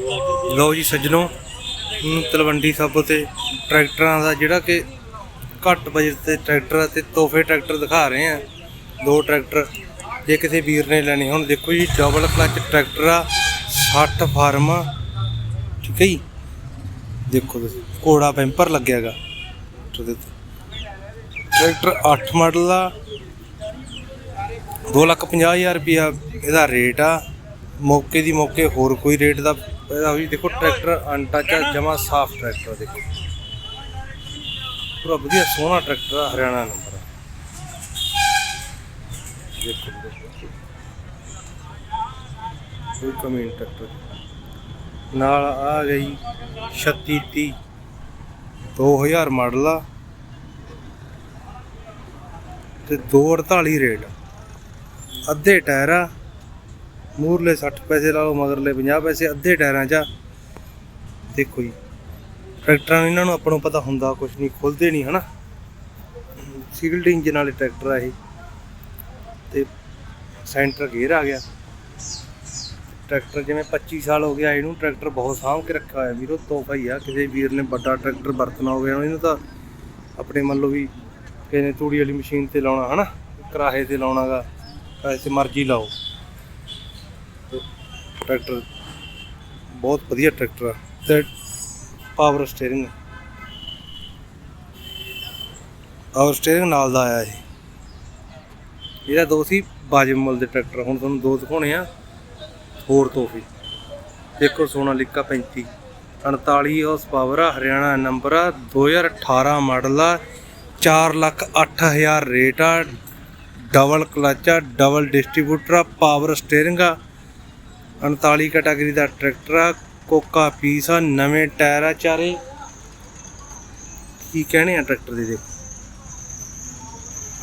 ਲਓ ਜੀ ਸੱਜਣੋ, ਹੁਣ ਤਲਵੰਡੀ ਸਾਬੋ ਤੇ ਟਰੈਕਟਰਾਂ ਦਾ ਜਿਹੜਾ ਕਿ ਘੱਟ ਬਜਟ ਤੇ ਟਰੈਕਟਰ ਤੇ ਤੋਹਫੇ ਟਰੈਕਟਰ ਦਿਖਾ ਰਹੇ ਆ। ਦੋ ਟਰੈਕਟਰ, ਜੇ ਕਿਸੇ ਵੀਰ ਨੇ ਲੈਣੇ ਹੁਣ, ਦੇਖੋ ਜੀ ਡਬਲ ਕਲਚ ਟਰੈਕਟਰ ਆ 60 ਫਾਰਮ ਠੀਕ ਹੈ ਜੀ? ਦੇਖੋ ਤੁਸੀਂ ਕੋੜਾ ਪੈਂਪਰ ਲੱਗਿਆਗਾ ਟਰੈਕਟਰ 8 ਮਾਡਲ ਆ 250000 ਰੁਪਿਆ ਇਹਦਾ ਰੇਟ ਆ। ਮੌਕੇ ਦੀ ਮੌਕੇ ਹੋਰ ਕੋਈ ਰੇਟ ਦਾ ਇਹਦਾ ਵੀ ਦੇਖੋ ਟਰੈਕਟਰ ਅਨਟੱਚ ਆ, ਜਮਾ ਸਾਫ਼ ਟਰੈਕਟਰ ਦੇਖੋ। ਪੂਰਾ ਵਧੀਆ ਸੋਹਣਾ ਟਰੈਕਟਰ ਆ, ਹਰਿਆਣਾ ਨੰਬਰ ਦੇਖੋ ਕੋਈ ਕਮੀ ਟਰੈਕਟਰ ਨਾਲ ਆ ਗਈ 3630 2000 ਮਾਡਲ ਆ। ਤੇ 248 ਰੇਟ ਅੱਧੇ ਟਾਇਰ ਆ। ਮੂਰਲੇ 60 ਪੈਸੇ ਲਾ ਲਓ, ਮਗਰਲੇ 50 ਪੈਸੇ, ਅੱਧੇ ਟਾਇਰਾਂ 'ਚ ਆ। ਦੇਖੋ ਜੀ, ਟਰੈਕਟਰਾਂ ਇਹਨਾਂ ਨੂੰ ਆਪਾਂ ਨੂੰ ਪਤਾ ਹੁੰਦਾ ਕੁਝ ਨਹੀਂ, ਖੁੱਲਦੇ ਨਹੀਂ, ਹਨਾ? ਸੀਲਡ ਇੰਜਨ ਵਾਲੇ ਟਰੈਕਟਰ ਆ ਇਹ। ਤੇ ਸੈਂਟਰ ਗੇਅਰ ਆ ਗਿਆ। ਟਰੈਕਟਰ ਜਿਵੇਂ 25 ਸਾਲ ਹੋ ਗਿਆ ਇਹਨੂੰ ਟਰੈਕਟਰ ਬਹੁਤ ਸਾਂਭ ਕੇ ਰੱਖਿਆ ਹੋਇਆ ਵੀਰੋ, ਤੋਹਫਾ ਹੀ ਆ। ਕਿਸੇ ਵੀਰ ਨੇ ਵੱਡਾ ਟਰੈਕਟਰ ਵਰਤਣਾ ਹੋਵੇ ਇਹਨੂੰ ਤਾਂ ਆਪਣੇ ਮੰਨ ਲਓ ਵੀ ਕਿਸੇ ਨੇ ਤੂੜੀ ਵਾਲੀ ਮਸ਼ੀਨ ਤੇ ਲਾਉਣਾ, ਹਨਾ? ਕਰਾਹੇ ਤੇ ਲਾਉਣਾਗਾ ਐਸੇ ਮਰਜ਼ੀ ਲਾਓ। ਟਰੈਕਟਰ, ਬਹੁਤ ਵਧੀਆ ਟਰੈਕਟਰ ਆ। ਤੇ ਪਾਵਰ ਸਟੀਅਰਿੰਗ ਪਾਵਰ ਸਟੀਅਰਿੰਗ ਨਾਲ ਦਾ ਆਇਆ ਇਹ। ਇਹਦਾ ਦੋ ਸੀ ਬਾਜਬ ਮੁੱਲ ਦੇ ਟਰੈਕਟਰ। ਹੁਣ ਤੁਹਾਨੂੰ ਦੋ ਦਿਖਾਉਣੇ ਆ। ਹੋਰ ਤੋਹਫੇ ਦੇਖੋ ਸੋਨਾਲੀਕਾ 35 48 ਹਾਰਸ ਪਾਵਰ ਆ, ਹਰਿਆਣਾ ਨੰਬਰ ਆ। 2018 ਮਾਡਲ ਆ। 4 ਲੱਖ 8000 ਰੇਟ ਆ। ਡਬਲ ਕਲਚ ਆ ਡਬਲ ਡਿਸਟ੍ਰੀਬਿਊਟਰ ਆ ਪਾਵਰ ਸਟੀਅਰਿੰਗ ਆ। 39 ਕੈਟਾਗਰੀ ਦਾ ਟਰੈਕਟਰ ਆ, ਕੋਕਾ ਪੀਸ ਆ, ਨਵੇਂ ਟਾਇਰ ਆ ਚਾਰੇ। ਕੀ ਕਹਿਣੇ ਆ ਟਰੈਕਟਰ ਦੇ ਦੇਖੋ।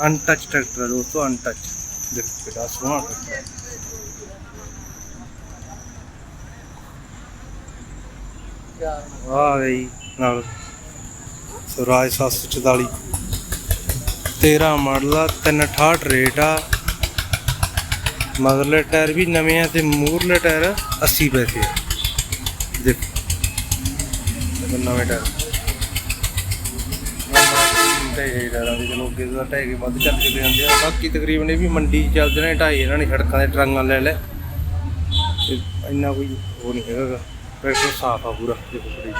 ਅਨਟੱਚ ਟਰੈਕਟਰ ਆ ਦੋਸਤੋ ਅਨਟੱਚ ਦੇਖੋ ਕਿਹੜਾ ਸੋਹਣਾ ਟਰੈਕਟਰ ਆ। ਆ ਗਈ ਨਾਲ ਸਵਰਾਜ 744 13 ਮਾਡਲ ਆ 368 ਰੇਟ ਆ। ਮਗਰਲੇ ਟਾਇਰ ਵੀ ਨਵੇਂ ਆ ਤੇ ਮੂਰਲੇ ਟਾਇਰ 80 ਪੈਸੇ ਆ। ਦੇਖੋ। ਇਹ ਨਵੇਂ ਟਾਇਰ। ਢਾਈ ਟਾਇਰਾਂ ਦੇ ਚਲੋ ਅੱਗੇ ਦਾ ਢਾਈ ਕੇ ਵੱਧ ਚੱਲ ਕੇ ਜਾਂਦੇ ਆ। ਬਾਕੀ ਤਕਰੀਬਨ ਇਹ ਵੀ ਮੰਡੀ 'ਚ ਚੱਲਦੇ ਨੇ ਢਾਈ ਇਹਨਾਂ ਨੇ ਸੜਕਾਂ ਦੇ ਟਰੰਗਾਂ ਲੈ ਲੈ। ਇੰਨਾ ਕੋਈ ਉਹ ਨਹੀਂ ਹੈਗਾ ਗਾ। ਟਰੈਕਟਰ ਸਾਫ਼ ਆ ਪੂਰਾ। ਦੇਖੋ ਬੜੀ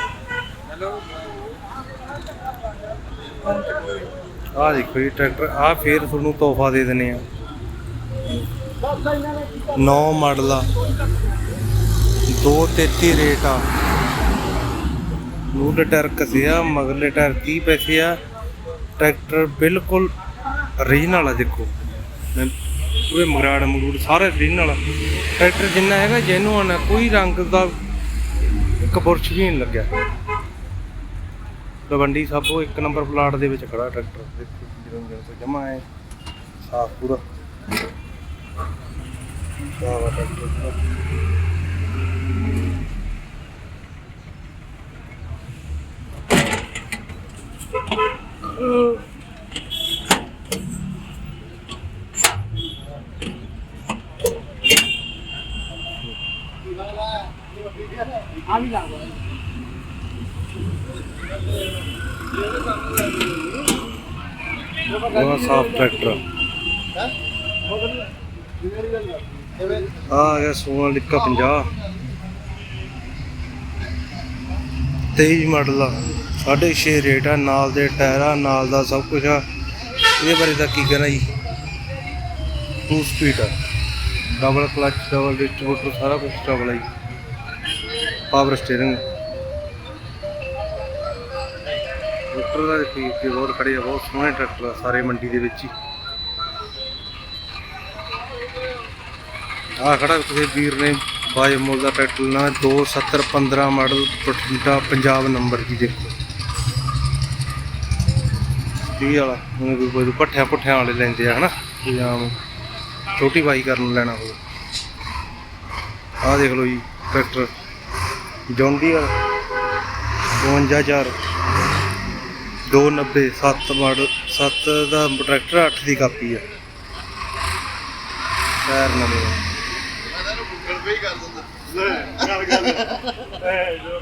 ਆ ਦੇਖੋ ਜੀ, ਟਰੈਕਟਰ ਆ ਫੇਰ ਤੁਹਾਨੂੰ ਤੋਹਫਾ ਦੇ ਦਿੰਨੇ ਆ। 9 ਮਾਡਲ ਆ। 233 ਰੇਟ ਆ। ਮੂਹਰੇ ਟਾਇਰ ਕਸਿਆ ਮਗਰਲੇ ਟਾਇਰ 30 ਪੈਸੇ ਆ। ਟਰੈਕਟਰ ਬਿਲਕੁਲ ਰੀਜਨਲ ਆ ਦੇਖੋ। ਮੈਂ ਪੂਰੇ ਮਗਰਾੜ ਮਗਰੂੜ ਸਾਰੇ ਰੀਜਨਲ ਆ। ਟਰੈਕਟਰ ਜਿੰਨਾ ਹੈਗਾ ਜੈਨੂਅਨ ਆ, ਕੋਈ ਰੰਗ ਦਾ ਇੱਕ ਬੁਰਸ਼ ਵੀ ਨਹੀਂ ਲੱਗਿਆ। ਤਲਵੰਡੀ ਸਾਬੋ ਇੱਕ ਨੰਬਰ ਪਲਾਟ ਦੇ ਵਿੱਚ ਖੜਾ ਟਰੈਕਟਰ। ਦੇਖੋ ਜਦੋਂ ਜਦੋਂ ਜਮਾ ਹੈ ਸਾਫ਼ ਪੂਰਾ। ਸਾਫ਼ ਆ ਟਰੈਕਟਰ ਪੂਰਾ। ਬਹੁਤ ਸਾਫ਼ ਟਰੈਕਟਰ ਆ ਆ ਗਿਆ ਸੋਨਾਲੀਕਾ 50 23 ਮਾਡਲ ਆ। 6.5 ਰੇਟ ਆ, ਨਾਲ ਦੇ ਟਾਇਰ ਨਾਲ ਦਾ ਸਭ ਕੁਝ ਆ। ਇਹਦੇ ਬਾਰੇ ਤਾਂ ਕੀ ਕਹਿਣਾ ਜੀ? 2 ਸਪੀਡ ਆ। ਡਬਲ ਕਲਚ ਡਬਲ ਡਿਸਟ੍ਰੀਬਿਊਟਰ ਸਾਰਾ ਕੁਝ ਡਬਲ ਆ ਜੀ। ਪਾਵਰ ਸਟੀਅਰਿੰਗ ਟਰੈਕਟਰ ਦਾ ਦੇਖੋ ਕਿ ਬਹੁਤ ਖੜੇ ਆ, ਬਹੁਤ ਸੋਹਣੇ ਟਰੈਕਟਰ ਆ ਸਾਰੇ ਮੰਡੀ ਦੇ ਵਿੱਚ ਹੀ। ਆ ਖੜਾ ਕਿਸੇ ਵੀਰ ਨੇ, ਬਾਜ ਮੁੱਲ ਦਾ ਟਰੈਕਟਰ ਲੈਣਾ 27015 ਮਾਡਲ ਬਠਿੰਡਾ, ਪੰਜਾਬ ਨੰਬਰ ਜੀ ਦੇਖੋ। ਇਹ ਵਾਲਾ, ਹੁਣ ਕੋਈ ਪੱਠਿਆਂ ਪੁੱਠਿਆਂ ਵਾਲੇ ਲੈਂਦੇ ਆ, ਹਨਾ? ਕੋਈ ਛੋਟੀ ਬਾਈ ਕਰਨ ਲੈਣਾ ਹੋਵੇ। ਆਹ ਦੇਖ ਲਓ ਜੀ ਟਰੈਕਟਰ ਜੌਂਡੀ ਵਾਲਾ। 52000 290 7 ਮਾਡਲ 7 ਦਾ ਟਰੈਕਟਰ 8 ਦੀ ਕਾਪੀ ਆ। ਟਾਇਰ ਨਵੇਂ ਆ। ਲੈ ਗੱਲ ਗੱਲ ਐ ਜੋਰ